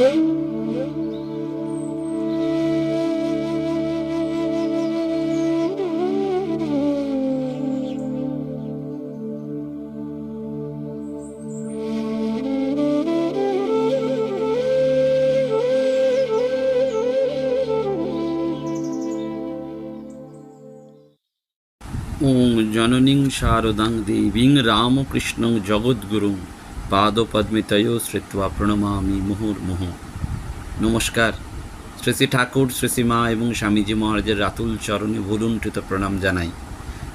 ওং জননীং শারদাং দেবীং রামকৃষ্ণং জগদ্গুরুং পাদপদ্মিতয় শ্রিত্বা প্রণমামি মুহুর্মুহ নমস্কার শ্রী শ্রী ঠাকুর শ্রী শ্রী মা এবং স্বামীজি মহারাজের রাতুল চরণে ভুলুণ্ঠিত প্রণাম জানাই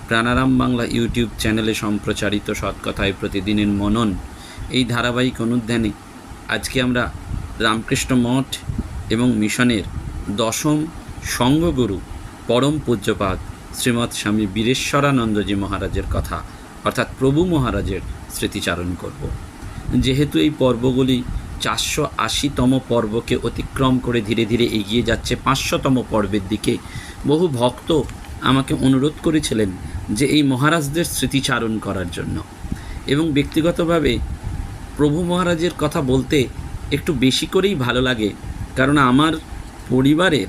প্রাণারাম বাংলা ইউটিউব চ্যানেলে সম্প্রচারিত সৎকথায় প্রতিদিনের মনন। এই ধারাবাহিক অনুধ্যানে আজকে আমরা রামকৃষ্ণ মঠ এবং মিশনের দশম সঙ্গগুরু পরম পূজ্যপাদ শ্রীমৎ স্বামী বীরেশ্বরানন্দজি মহারাজের কথা, অর্থাৎ প্রভু মহারাজের স্মৃতিচারণ করব। যেহেতু এই পর্বগুলি চারশো আশিতম পর্বকে অতিক্রম করে ধীরে ধীরে এগিয়ে যাচ্ছে, পাঁচশোতম পর্বের দিকে। বহু ভক্ত আমাকে অনুরোধ করেছিলেন যে এই মহারাজদের স্মৃতিচারণ করার জন্য। এবং ব্যক্তিগতভাবে প্রভু মহারাজের কথা বলতে একটু বেশি করেই ভালো লাগে, কারণ আমার পরিবারের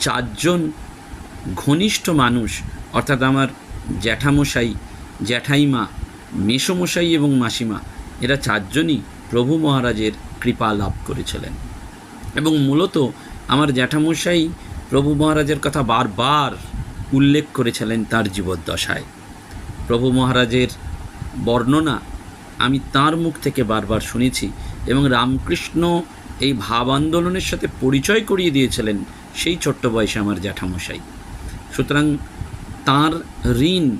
চারজন ঘনিষ্ঠ মানুষ, অর্থাৎ আমার জ্যাঠামশাই, জ্যাঠাইমা, মেসমশাই এবং মাসিমা এরা চারজনই প্রভু মহারাজের কৃপা লাভ করেছিলেন। এবং মূলত আমার জ্যাঠামশাই প্রভু মহারাজের কথা বারবার উল্লেখ করেছিলেন তার জীবদ্দশায়। প্রভু মহারাজের বর্ণনা আমি তার মুখ থেকে বারবার শুনেছি এবং রামকৃষ্ণ এই ভাব আন্দোলনের সাথে পরিচয় করিয়ে দিয়েছিলেন সেই ছোট্ট বয়সে আমার জ্যাঠামশাই। সুতরাং তার ঋণ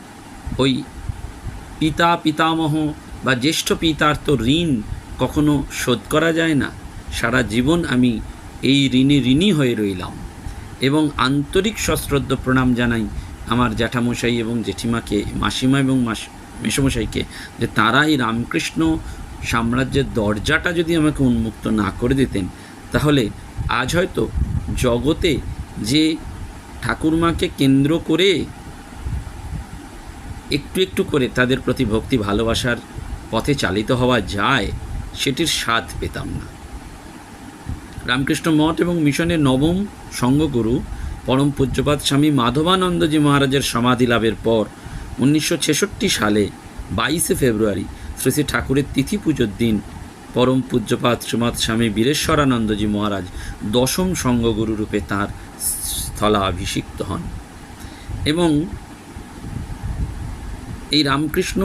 ওই পিতা পিতামহ বা জ্যেষ্ঠ পিতার তো ঋণ কখনো শোধ করা যায় না। সারা জীবন আমি এই ঋণে ঋণী হয়ে রইলাম এবং আন্তরিক সশ্রদ্ধ প্রণাম জানাই আমার জ্যাঠামশাই এবং জেঠিমাকে, মাসিমা এবং মাস, মেসমশাইকে যে তারা এই রামকৃষ্ণ সাম্রাজ্যের দরজাটা যদি আমাকে উন্মুক্ত না করে দিতেন, তাহলে আজ হয়তো জগতে যে ঠাকুরমাকে কেন্দ্র করে একটু একটু করে তাদের প্রতি ভক্তি ভালোবাসার পথে চালিত হওয়া যায়, সেটির স্বাদ পেতাম না। রামকৃষ্ণ মঠ এবং মিশনের নবম সঙ্গগুরু পরম পূজ্যপাত স্বামী মাধবানন্দজি মহারাজের সমাধি লাভের পর উনিশশো ছেষট্টি সালে বাইশে ফেব্রুয়ারি শ্রী শ্রী ঠাকুরের তিথি পুজোর দিন পরম পূজ্যপাত শ্রীমৎ স্বামী বীরেশ্বরানন্দজি মহারাজ দশম সঙ্গগুরু রূপে তাঁর স্থলাভিষিক্ত হন। এবং এই রামকৃষ্ণ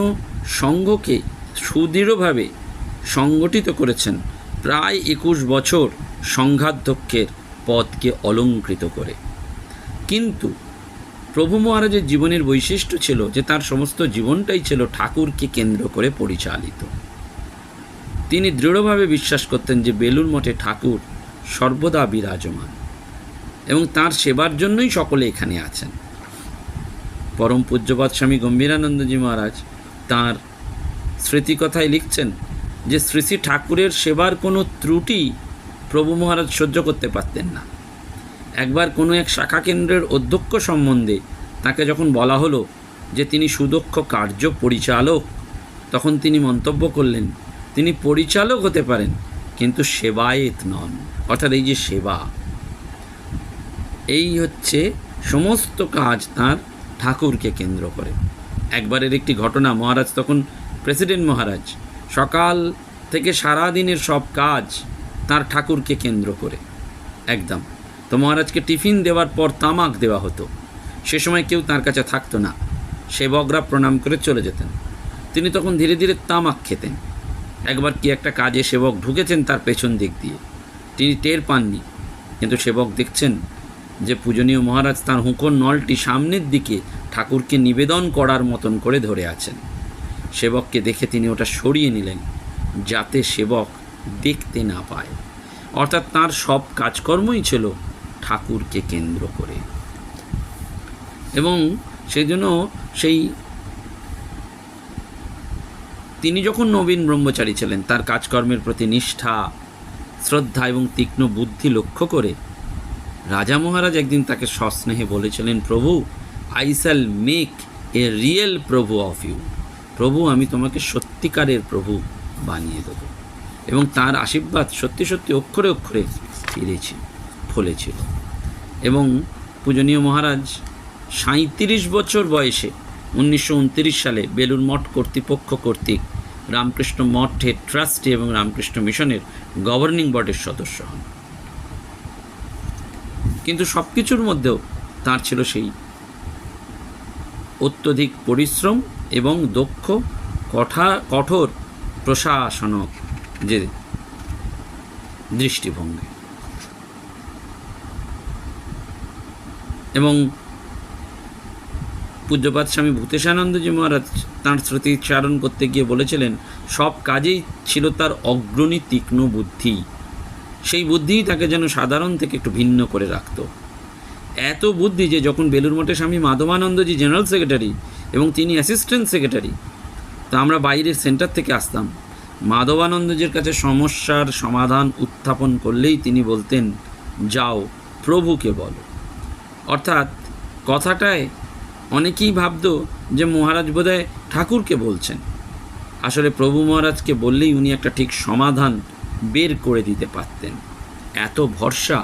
সংঘকে সুদৃঢ়ভাবে সংগঠিত করেছেন, প্রায় একুশ বছর সংঘাধ্যক্ষের পদকে অলঙ্কৃত করে। কিন্তু প্রভু মহারাজের জীবনের বৈশিষ্ট্য ছিল যে তার সমস্ত জীবনটাই ছিল ঠাকুরকে কেন্দ্র করে পরিচালিত। তিনি দৃঢ়ভাবে বিশ্বাস করতেন যে বেলুর মঠে ঠাকুর সর্বদা বিরাজমান এবং তার সেবার জন্যই সকলে এখানে আছেন। পরম পূজ্যপাত স্বামী গম্ভীরানন্দজি মহারাজ তাঁর স্মৃতিকথায় লিখছেন যে শ্রী শ্রী ঠাকুরের সেবার কোনো ত্রুটি প্রভু মহারাজ সহ্য করতে পারতেন না। একবার কোনো এক শাখা কেন্দ্রের অধ্যক্ষ সম্বন্ধে তাকে যখন বলা হলো যে তিনি সুদক্ষ কার্য পরিচালক, তখন তিনি মন্তব্য করলেন, তিনি পরিচালক হতে পারেন, কিন্তু সেবায়েত নন, অর্থাৎ এই যে সেবা, এই হচ্ছে সমস্ত কাজ তার ঠাকুরকে কেন্দ্র করে। একবারের একটি ঘটনা মহারাজ তখন প্রেসিডেন্ট মহারাজ, সকাল থেকে সারা দিনের সব কাজ তার ঠাকুরকে কেন্দ্র করে। একদম। তো মহারাজকে টিফিন দেওয়ার পর তামাক দেওয়া হতো। সে সময় কেউ তার কাছে থাকতো না। সেবকরা প্রণাম করে চলে যেতেন। তিনি তখন ধীরে ধীরে তামাক খেতেন। একবার কি একটা কাজে সেবক ঢুকেছেন তার পেছন দিক দিয়ে। তিনি টের পাননি। কিন্তু সেবক দেখছেন যে পূজনীয় মহারাজ তার হুঁকোর নলটি সামনের দিকে ঠাকুরকে নিবেদন করার মতন করে ধরে আছেন। সেবককে দেখে তিনি ওটা সরিয়ে নিলেন, যাতে সেবক দেখতে না পায়। অর্থাৎ তার সব কাজকর্মই ছিল ঠাকুরকে কেন্দ্র করে। এবং সেই জন্য সেই তিনি যখন নবীন ব্রহ্মচারী ছিলেন, তার কাজকর্মের প্রতি নিষ্ঠা, শ্রদ্ধা এবং তীক্ষ্ণ বুদ্ধি লক্ষ্য করে রাজা মহারাজ একদিন তাকে সস্নেহে বলেছিলেন, প্রভু, I shall make a real prabhu of you. প্রভু, আমি তোমাকে সত্যিকারের প্রভু বানিয়ে দেব। এবং তার আশীর্বাদ সত্যি সত্যি অক্ষরে অক্ষরে ফিরেছিল ফলেছিল এবং পূজনীয় মহারাজ সাঁত্রিশ বছর বয়সে উনিশশো সালে বেলুর মঠ কর্তৃপক্ষ কর্তৃক রামকৃষ্ণ মঠের ট্রাস্টি এবং রামকৃষ্ণ মিশনের গভর্নিং বডির সদস্য হন। কিন্তু সব কিছুর মধ্যেও তার ছিল সেই অত্যধিক পরিশ্রম এবং দক্ষ কঠা কঠোর প্রশাসনক যে দৃষ্টিভঙ্গি। এবং পূজ্যপাত স্বামী ভূতেশানন্দজি মহারাজ তাঁর স্মৃতিচারণ করতে গিয়ে বলেছিলেন, সব কাজেই ছিল তার অগ্রণী তীক্ষ্ণ বুদ্ধি। সেই বুদ্ধিই তাকে যেন সাধারণ থেকে একটু ভিন্ন করে রাখত। এত বুদ্ধি যে যখন বেলুর মঠে স্বামী মাধবানন্দজি জেনারেল সেক্রেটারি এবং তিনি অ্যাসিস্ট্যান্ট সেক্রেটারি তা আমরা বাইরের সেন্টার থেকে আসতাম। মাধবানন্দজির কাছে সমস্যার সমাধান উত্থাপন করলেই তিনি বলতেন, যাও, প্রভুকে বলো। অর্থাৎ কথাটায় অনেকেই ভাবত যে মহারাজ বোধহয় ঠাকুরকে বলছেন। আসলে প্রভু মহারাজকে বললেই উনি একটা ঠিক সমাধান বের করে দিতে পারতেন। এত ভরসা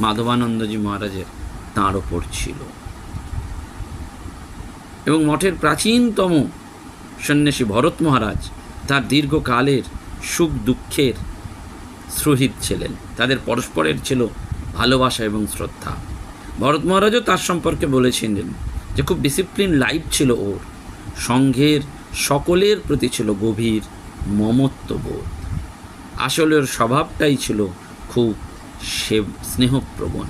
মাধবানন্দজি মহারাজের তাঁর ওপর ছিল। এবং মঠের প্রাচীনতম সন্ন্যাসী ভরত মহারাজ তার দীর্ঘকালের সুখ দুঃখের সুহৃদ ছিলেন। তাদের পরস্পরের ছিল ভালোবাসা এবং শ্রদ্ধা। ভরত মহারাজও তার সম্পর্কে বলেছিলেন যে খুব ডিসিপ্লিন লাইফ ছিল ওর। সংঘের সকলের প্রতি ছিল গভীর মমত্ববোধ। আসলে ওর স্বভাবটাই ছিল খুব সে, স্নেহপ্রবণ।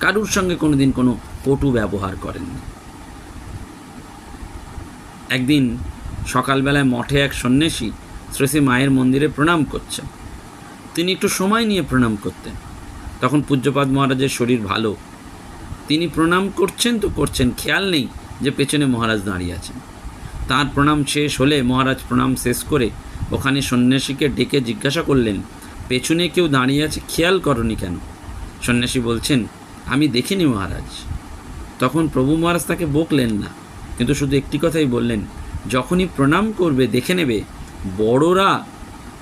কারুর সঙ্গে কোনোদিন কোনো কটু ব্যবহার করেননি। একদিন সকালবেলায় মঠে এক সন্ন্যাসী শ্রেষী মায়ের মন্দিরে প্রণাম করছেন তিনি একটু সময় নিয়ে প্রণাম করতেন। তখন পূজ্যপাদ মহারাজের শরীর ভালো। তিনি প্রণাম করছেন তো করছেন, খেয়াল নেই যে পেছনে মহারাজ দাঁড়িয়ে আছেন। তার প্রণাম শেষ হলে মহারাজ প্রণাম শেষ করে ওখানে সন্ন্যাসীকে ডেকে জিজ্ঞাসা করলেন, পেছনে কেউ দাঁড়িয়ে আছে? খেয়াল করনি কেন? সন্ন্যাসী বলছেন, আমি দেখিনি মহারাজ। তখন প্রভু মহারাজ তাকে বকলেন না। কিন্তু শুধু একটি কথাই বললেন, যখনই প্রণাম করবে, দেখে নেবে, বড়রা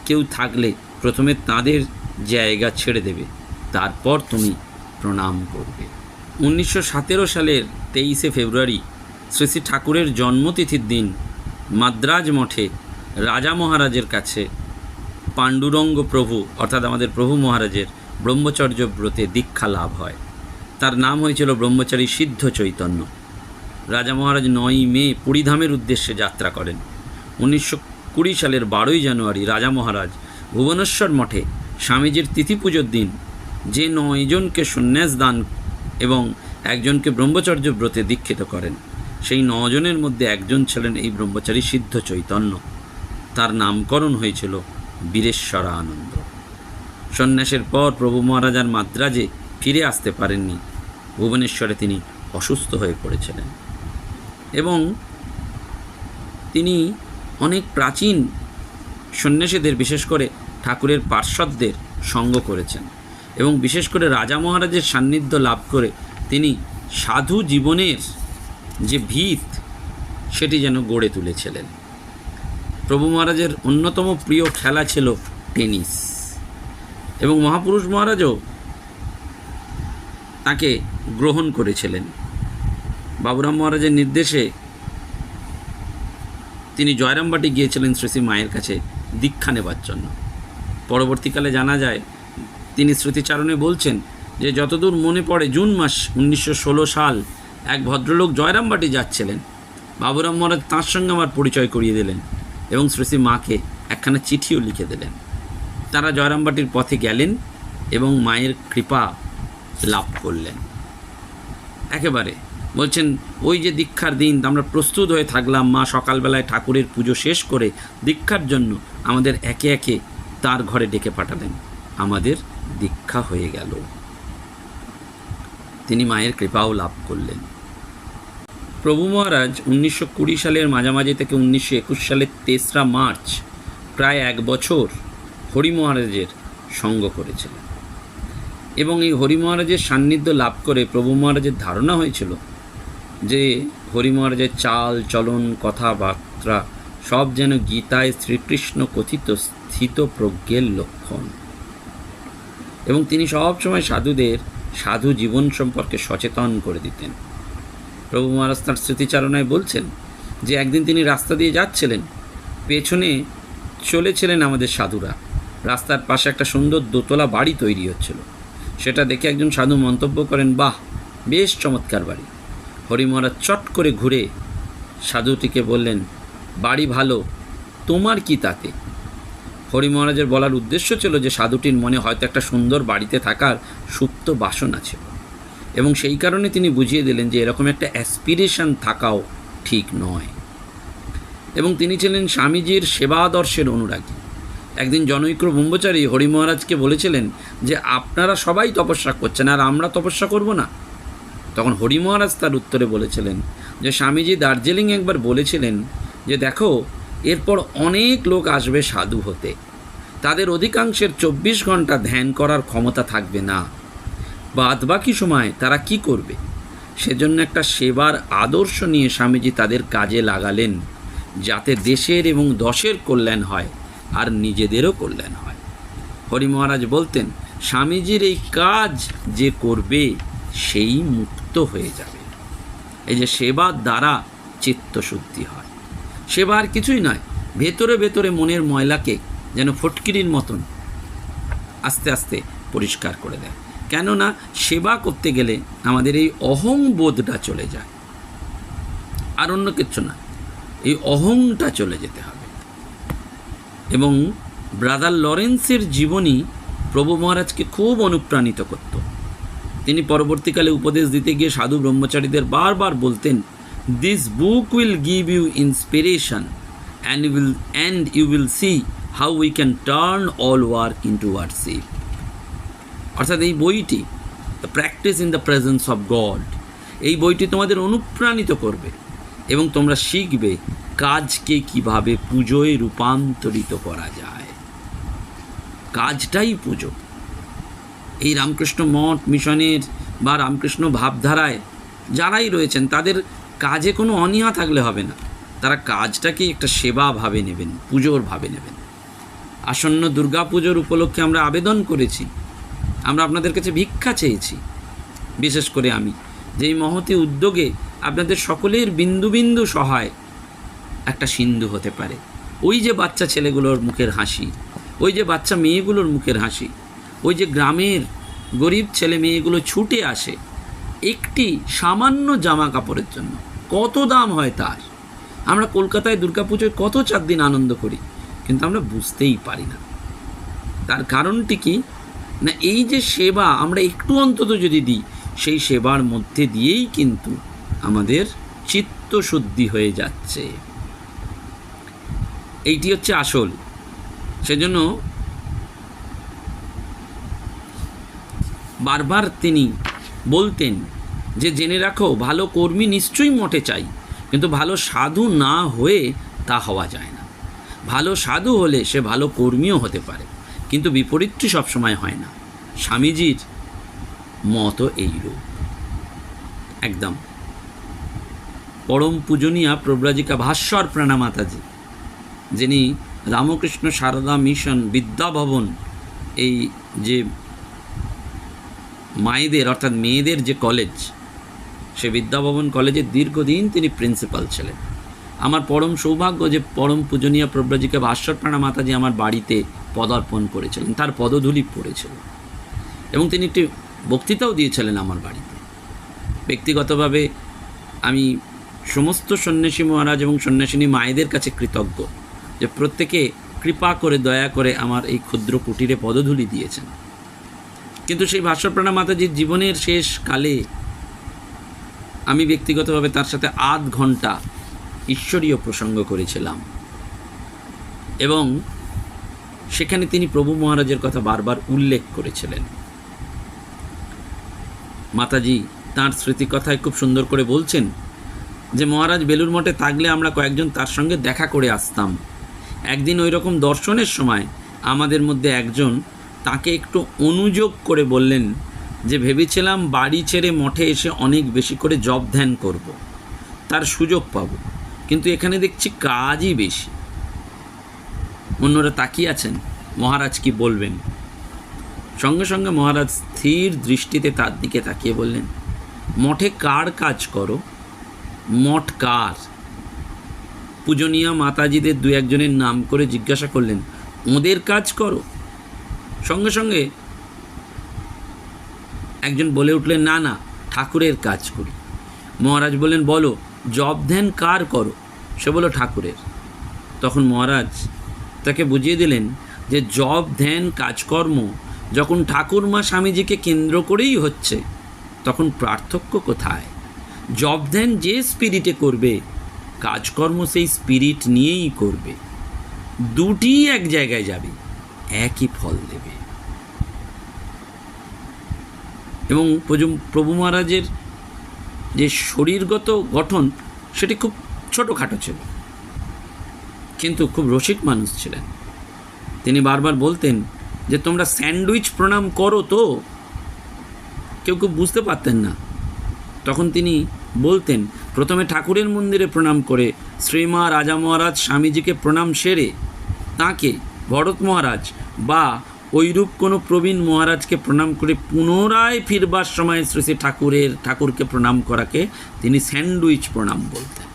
কেউ থাকলে প্রথমে তাদের জায়গা ছেড়ে দেবে, তারপর তুমি প্রণাম করবে। উনিশশো সতেরো সালের তেইশে ফেব্রুয়ারি, শ্রী শ্রী ঠাকুরের জন্মতিথির দিন, মাদ্রাজ মঠে রাজা মহারাজের কাছে পাণ্ডুরঙ্গ প্রভু, অর্থাৎ আমাদের প্রভু মহারাজের ব্রহ্মচর্য ব্রতে দীক্ষা লাভ হয়। তার নাম হয়েছিল ব্রহ্মচারী সিদ্ধ চৈতন্য। রাজা মহারাজ নয়ই মে পুরীধামের উদ্দেশ্যে যাত্রা করেন। উনিশশো কুড়ি সালের বারোই জানুয়ারি রাজা মহারাজ ভুবনেশ্বর মঠে স্বামীজির তিথি পুজোর দিন যে নয়জনকে সন্ন্যাস দান এবং একজনকে ব্রহ্মচর্য ব্রতে দীক্ষিত করেন, সেই নজনের মধ্যে একজন ছিলেন এই ব্রহ্মচারী সিদ্ধ চৈতন্য। তার নামকরণ হয়েছিল বীরেশ্বরা আনন্দ সন্ন্যাসের পর প্রভু মহারাজার মাদ্রাজে ফিরে আসতে পারেননি। ভুবনেশ্বরে তিনি অসুস্থ হয়ে পড়েছিলেন। এবং তিনি অনেক প্রাচীন সন্ন্যাসীদের, বিশেষ করে ঠাকুরের পার্শ্বদের সঙ্গ করেছেন এবং বিশেষ করে রাজা মহারাজের সান্নিধ্য লাভ করে তিনি সাধু জীবনের যে ভিত, সেটি যেন গড়ে তুলেছিলেন। প্রভু মহারাজের অন্যতম প্রিয় খেলা ছিল টেনিস এবং মহাপুরুষ মহারাজও তাকে গ্রহণ করেছিলেন। বাবুরাম মহারাজের নির্দেশে তিনি জয়রামবাটি গিয়েছিলেন শ্রী শ্রী মায়ের কাছে দীক্ষা নেবার জন্য। পরবর্তীকালে জানা যায়, তিনি স্মৃতিচারণে বলছেন যে, যতদূর মনে পড়ে, জুন মাস উনিশশো ষোলো সাল এক ভদ্রলোক জয়রামবাটি যাচ্ছিলেন। বাবুরাম মহারাজ তাঁর সঙ্গে আমার পরিচয় করিয়ে দিলেন এবং শ্রী মাকে একখানা চিঠিও লিখে দিলেন। তারা জয়রামবাটির পথে গেলেন এবং মায়ের কৃপা লাভ করলেন। একেবারে বলছেন, ওই যে দীক্ষার দিন, আমরা প্রস্তুত হয়ে থাকলাম, মা সকালবেলায় ঠাকুরের পুজো শেষ করে দীক্ষার জন্য আমাদের একে একে তার ঘরে ডেকে পাঠালেন। আমাদের দীক্ষা হয়ে গেল। তিনি মায়ের কৃপাও লাভ করলেন। প্রভু মহারাজ উনিশশো কুড়ি সালের মাঝামাঝি থেকে উনিশশো একুশ সালের তেসরা মার্চ প্রায় এক বছর হরি মহারাজের সঙ্গ করেছিলেন। এবং এই হরি মহারাজের সান্নিধ্য লাভ করে প্রভু মহারাজের ধারণা হয়েছিল যে হরি যে চাল, চলন, কথাবার্তা, সব যেন গীতায় শ্রীকৃষ্ণ কথিত স্থিত প্রজ্ঞের লক্ষণ। এবং তিনি সবসময় সাধুদের সাধু জীবন সম্পর্কে সচেতন করে দিতেন। প্রভু মহারাজ তাঁর স্মৃতিচারণায় বলছেন যে একদিন তিনি রাস্তা দিয়ে যাচ্ছিলেন, পেছনে চলেছিলেন আমাদের সাধুরা। রাস্তার পাশে একটা সুন্দর দোতলা বাড়ি তৈরি হচ্ছিল। সেটা দেখে একজন সাধু মন্তব্য করেন, বাহ, বেশ চমৎকার বাড়ি। হরি মহারাজ চট করে ঘুরে সাধুটিকে বললেন, বাড়ি ভালো, তোমার কি তাতে? হরি মহারাজের বলার উদ্দেশ্য ছিল যে সাধুটির মনে হয়তো একটা সুন্দর বাড়িতে থাকার সুপ্ত বাসনা ছিল এবং সেই কারণে তিনি বুঝিয়ে দিলেন যে এরকম একটা অ্যাসপিরেশন থাকাও ঠিক নয়। এবং তিনি ছিলেন স্বামীজির সেবাদর্শের অনুরাগী। একদিন জনৈক্য ব্রহ্মচারী হরি মহারাজকে বলেছিলেন যে, আপনারা সবাই তপস্যা করছেন আর আমরা তপস্যা করব না। তখন হরি মহারাজ তার উত্তরে বলেছিলেন যে, স্বামীজি দার্জিলিং একবার বলেছিলেন যে, দেখো, এরপর অনেক লোক আসবে সাধু হতে। তাদের অধিকাংশের চব্বিশ ঘণ্টা ধ্যান করার ক্ষমতা থাকবে না। বাদ বাকি সময় তারা কি করবে? সেজন্য একটা সেবার আদর্শ নিয়ে স্বামীজি তাদের কাজে লাগালেন, যাতে দেশের এবং দশের কল্যাণ হয় আর নিজেদেরও কল্যাণ হয়। হরি মহারাজ বলতেন, স্বামীজির এই কাজ যে করবে, সেই মুক্ত হয়ে যাবে। এই যে সেবার দ্বারা চিত্তশুদ্ধি হয়। সেবা আর কিছুই নয়, ভেতরে ভেতরে মনের ময়লাকে যেন ফটকিরির মতন আস্তে আস্তে পরিষ্কার করে দেয়। কেননা সেবা করতে গেলে আমাদের এই অহং বোধটা চলে যায়। আর অন্য কিচ্ছু না, এই অহংটা চলে যেতে হবে। এবং ব্রাদার লরেন্সের জীবনী প্রভু মহারাজকে খুব অনুপ্রাণিত করত। তিনি পরবর্তীকালে উপদেশ দিতে গিয়ে সাধু ব্রহ্মচারীদের বারবার বলতেন this book will give you inspiration and will and you will see how we can turn all work into worship অর্থাৎ এই বইটি the practice in the presence of God এই বইটি তোমাদের অনুপ্রাণিত করবে এবং তোমরা শিখবে কাজকে কীভাবে পুজোয় রূপান্তরিত করা যায়। কাজটাই পুজো। এই রামকৃষ্ণ মঠ মিশনের বা রামকৃষ্ণ ভাবধারায় যারাই রয়েছেন, তাদের কাজে কোনো অনীহা থাকলে হবে না। তারা কাজটাকে একটা সেবা ভাবে নেবেন, পুজোর ভাবে নেবেন। আসন্ন দুর্গা পুজোর উপলক্ষে আমরা আবেদন করেছি। আমরা আপনাদের কাছে ভিক্ষা চেয়েছি। বিশেষ করে আমি, যে এই মহতি উদ্যোগে আপনাদের সকলের বিন্দু বিন্দু সহায় একটা সিন্ধু হতে পারে। ওই যে বাচ্চা ছেলেগুলোর মুখের হাসি, ওই যে বাচ্চা মেয়েগুলোর মুখের হাসি ওই যে গ্রামের গরিব ছেলে মেয়েগুলো ছুটে আসে একটি সামান্য জামা কাপড়ের জন্য। কত দাম হয় তার? আমরা কলকাতায় দুর্গাপুজোয় কত চার দিন আনন্দ করি, কিন্তু আমরা বুঝতেই পারি না। তার কারণটি কি? না, এই যে সেবা আমরা একটু অন্তত যদি দিই, সেই সেবার মধ্যে দিয়েই কিন্তু আমাদের চিত্তশুদ্ধি হয়ে যাচ্ছে। এইটি হচ্ছে আসল। সেজন্য বারবার তিনি বলতেন যে, জেনে রাখো, ভালো কর্মী নিশ্চয়ই মঠে চাই, কিন্তু ভালো সাধু না হয়ে তা হওয়া যায় না। ভালো সাধু হলে সে ভালো কর্মীও হতে পারে, কিন্তু বিপরীতটি সবসময় হয় না। স্বামীজির মতো এইরূপ। একদম। পরম পূজনীয়া প্রব্রাজিকা ভাস্বর প্রাণা মাতাজি, যিনি রামকৃষ্ণ সারদা মিশন বিদ্যাভবন এই যে মায়েদের, অর্থাৎ মেয়েদের যে কলেজ সে বিদ্যাভবন কলেজের দীর্ঘদিন তিনি প্রিন্সিপাল ছিলেন। আমার পরম সৌভাগ্য যে পরম পূজনীয় প্রব্রজিকে ভাস্বরপ্রাণা মাতাজি আমার বাড়িতে পদার্পণ করেছিলেন, তার পদধূলি পড়েছিল। এবং তিনি একটি বক্তৃতাও দিয়েছিলেন আমার বাড়িতে। ব্যক্তিগতভাবে আমি সমস্ত সন্ন্যাসী মহারাজ এবং সন্ন্যাসিনী মায়েদের কাছে কৃতজ্ঞ যে প্রত্যেকে কৃপা করে, দয়া করে আমার এই ক্ষুদ্র কুটিরে পদধূলি দিয়েছেন। কিন্তু সেই ভাস্বরপ্রাণা মাতাজির জীবনের শেষ কালে আমি ব্যক্তিগতভাবে তার সাথে আধ ঘণ্টা ঈশ্বরীয় প্রসঙ্গ করেছিলাম। এবং সেখানে তিনি প্রভু মহারাজের কথা বারবার উল্লেখ করেছিলেন। মাতাজি তাঁর স্মৃতিকথায় খুব সুন্দর করে বলছেন যে, মহারাজ বেলুর মঠে থাকলে আমরা কয়েকজন তার সঙ্গে দেখা করে আসতাম। একদিন ওই রকম দর্শনের সময় আমাদের মধ্যে একজন তাকে একটু অনুযোগ করে বললেন যে, ভেবেছিলাম বাড়ি ছেড়ে মঠে এসে অনেক বেশি করে জব ধ্যান করব। তার সুযোগ পাব। কিন্তু এখানে দেখছি কাজই বেশি। অন্যরা তাকিয়ে আছেন। মহারাজ কি বলবেন? সঙ্গে সঙ্গে মহারাজ স্থির দৃষ্টিতে তার দিকে তাকিয়ে বললেন, মঠে কার কাজ করো? মঠ কার? পূজনীয়া মাতাজিদের দু একজনের নাম করে জিজ্ঞাসা করলেন, ওদের কাজ করো? সঙ্গে সঙ্গে একজন বলে উঠলেন, না না, ঠাকুরের কাজ করি। মহারাজ বললেন, বলো, জব ধ্যান কার করো? সে বলো ঠাকুরের। তখন মহারাজ তাকে বুঝিয়ে দিলেন যে, জব ধ্যান কাজকর্ম যখন ঠাকুরমা স্বামীজিকে কেন্দ্র করেই হচ্ছে, তখন পার্থক্য কোথায়? জব ধ্যান যে স্পিরিটে করবে, কাজকর্ম সেই স্পিরিট নিয়েই করবে। দুটি এক জায়গায় যাবে। একই ফল দেবে। এবং প্রভু মহারাজের যে শরীরগত গঠন, সেটি খুব ছোটোখাটো ছিল। কিন্তু খুব রসিক মানুষ ছিলেন। তিনি বারবার বলতেন যে, তোমরা স্যান্ডউইচ প্রণাম করো তো। কেউ কেউ বুঝতে পারতেন না। তখন তিনি বলতেন, প্রথমে ঠাকুরের মন্দিরে প্রণাম করে শ্রীমা রাজা মহারাজ স্বামীজিকে প্রণাম সেরে তাকে ভরত মহারাজ বা ওইরূপ কোনো প্রবীণ মহারাজকে প্রণাম করে পুনরায় ফিরবার সময় শ্রী শ্রী ঠাকুরের, ঠাকুরকে প্রণাম করাকে তিনি স্যান্ডউইচ প্রণাম বলতেন।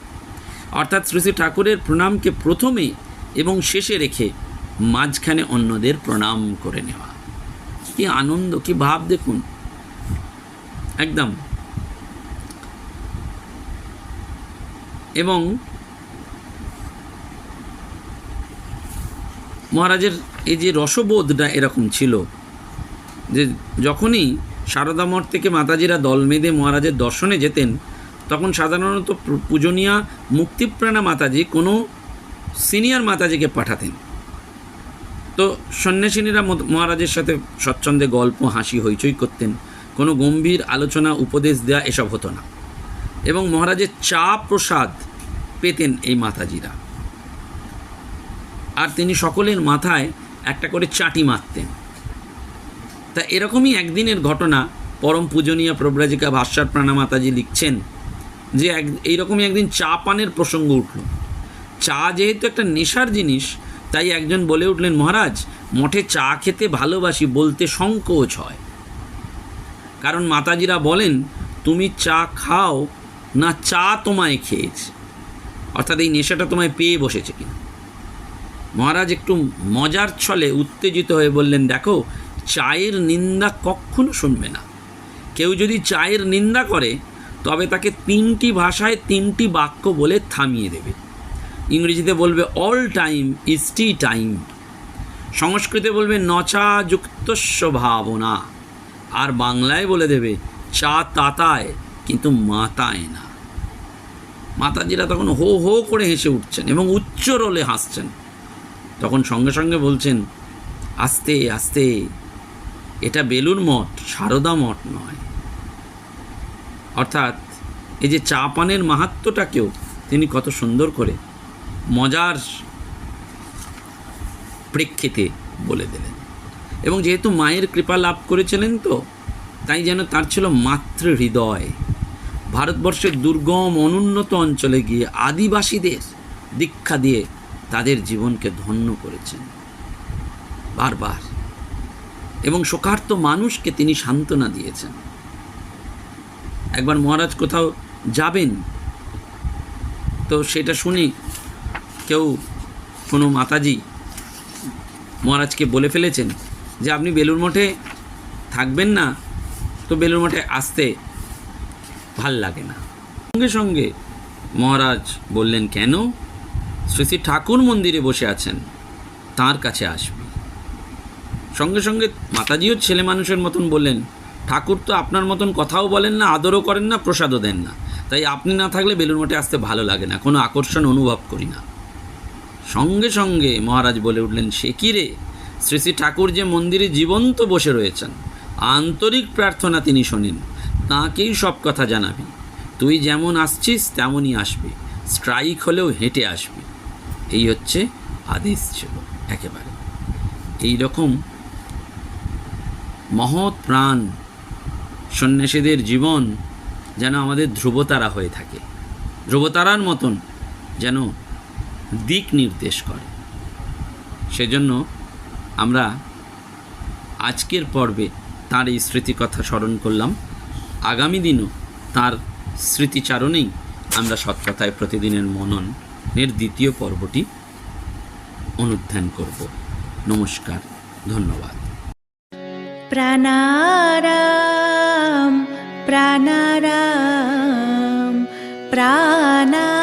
অর্থাৎ শ্রী শ্রী ঠাকুরের প্রণামকে প্রথমে এবং শেষে রেখে মাঝখানে অন্যদের প্রণাম করে নেওয়া। কি আনন্দ, কি ভাব দেখুন। একদম। এবং মহারাজের এই যে রসবোধটা এরকম ছিল, যে যখনই সারদা মঠ থেকে মাতাজিরা দল বেঁধে মহারাজের দর্শনে যেতেন, তখন সাধারণত পূজনীয়া মুক্তিপ্রাণা মাতাজি কোনো সিনিয়র মাতাজিকে পাঠাতেন। তো সন্ন্যাসিনীরা মহারাজের সাথে স্বচ্ছন্দে গল্প, হাসি, হইচই করতেন। কোনো গম্ভীর আলোচনা, উপদেশ দেওয়া এসব হতো না। এবং মহারাজের চা প্রসাদ পেতেন এই মাতাজিরা। আর তিনি সকলের মাথায় একটা করে চাটি মারতেন। তা এরকমই একদিনের ঘটনা পরম পূজনীয় প্রব্রাজিকা ভাস্বর প্রাণা মাতাজি লিখছেন যে এক, এইরকমই একদিন চা পানের প্রসঙ্গ উঠল। চা যেহেতু একটা নেশার জিনিস, তাই একজন বলে উঠলেন, মহারাজ, মঠে চা খেতে ভালোবাসি বলতে সংকোচ হয়। কারণ মাতাজিরা বলেন, তুমি চা খাও না চা তোমায় খেয়েছে। অর্থাৎ এই নেশাটা তোমায় পেয়ে বসেছে কিনা। মহারাজ একটু মজার ছলে উত্তেজিত হয়ে বললেন, দেখো, চায়ের নিন্দা কখনো শুনবে না। কেউ যদি চায়ের নিন্দা করে, তবে তাকে তিনটি ভাষায় তিনটি বাক্য বলে থামিয়ে দেবে। ইংরেজিতে বলবে all time is tea time সংস্কৃতে বলবে, নচা যুক্তস্ব ভাবনা। আর বাংলায় বলে দেবে, চা তাতায়, কিন্তু মাতায় না। মাতাজিরা তখন হো হো করে হেসে উঠছেন এবং উচ্চ রোলে হাসছেন। তখন সঙ্গে সঙ্গে বলছেন, আস্তে আস্তে, এটা বেলুর মঠ, সারদা মঠ নয়। অর্থাৎ এই যে চা পানের মাহাত্ম্যটাকেও তিনি কত সুন্দর করে মজার প্রেক্ষিতে বলে দিলেন। এবং যেহেতু মায়ের কৃপা লাভ করেছিলেন তো, তাই যেন তার ছিল মাতৃ হৃদয় ভারতবর্ষের দুর্গম, অনুন্নত অঞ্চলে গিয়ে আদিবাসীদের দীক্ষা দিয়ে তাদের জীবনকে ধন্য করেছেন। বারবার। এবং শোকার্ত মানুষকে তিনি সান্ত্বনা দিয়েছেন। একবার মহারাজ কোথাও যাবেন, তো সেটা শুনে কেউ কোনো মাতাজি মহারাজকে বলে ফেলেছেন যে, আপনি বেলুর মঠে থাকবেন না, তো বেলুর মঠে আসতে ভালো লাগে না। সঙ্গে সঙ্গে মহারাজ বললেন, কেন? শ্রী শ্রী ঠাকুর মন্দিরে বসে আছেন, তার কাছে আসবি। সঙ্গে সঙ্গে মাতাজিও ছেলে মানুষের মতন বললেন, ঠাকুর তো আপনার মতন কথাও বলেন না, আদরও করেন না, প্রসাদও দেন না। তাই আপনি না থাকলে বেলুর মঠে আসতে ভালো লাগে না, কোনো আকর্ষণ অনুভব করি না। সঙ্গে সঙ্গে মহারাজ বলে উঠলেন, সে কি রে? শ্রী শ্রী ঠাকুর যে মন্দিরে জীবন্ত বসে রয়েছেন, আন্তরিক প্রার্থনা তিনি শোনেন, তাঁকেই সব কথা জানাবি। তুই যেমন আসছিস, তেমনই আসবি, স্ট্রাইক হলেও হেঁটে আসবি। এই হচ্ছে আদেশ ছিল, একেবারে। এই রকম মহৎ প্রাণ সন্ন্যাসীদের জীবন যেন আমাদের ধ্রুবতারা হয়ে থাকে, ধ্রুবতারার মতন যেন দিক নির্দেশ করে। সেজন্য আমরা আজকের পর্বে তাঁর এই স্মৃতিকথা স্মরণ করলাম। আগামী দিনও তাঁর স্মৃতিচারণেই আমরা সৎকথায় প্রতিদিনের মনন এর দ্বিতীয় পর্বটি অনুধ্যান করব। নমস্কার ধন্যবাদ। প্রাণারাম প্রাণারাম প্রাণা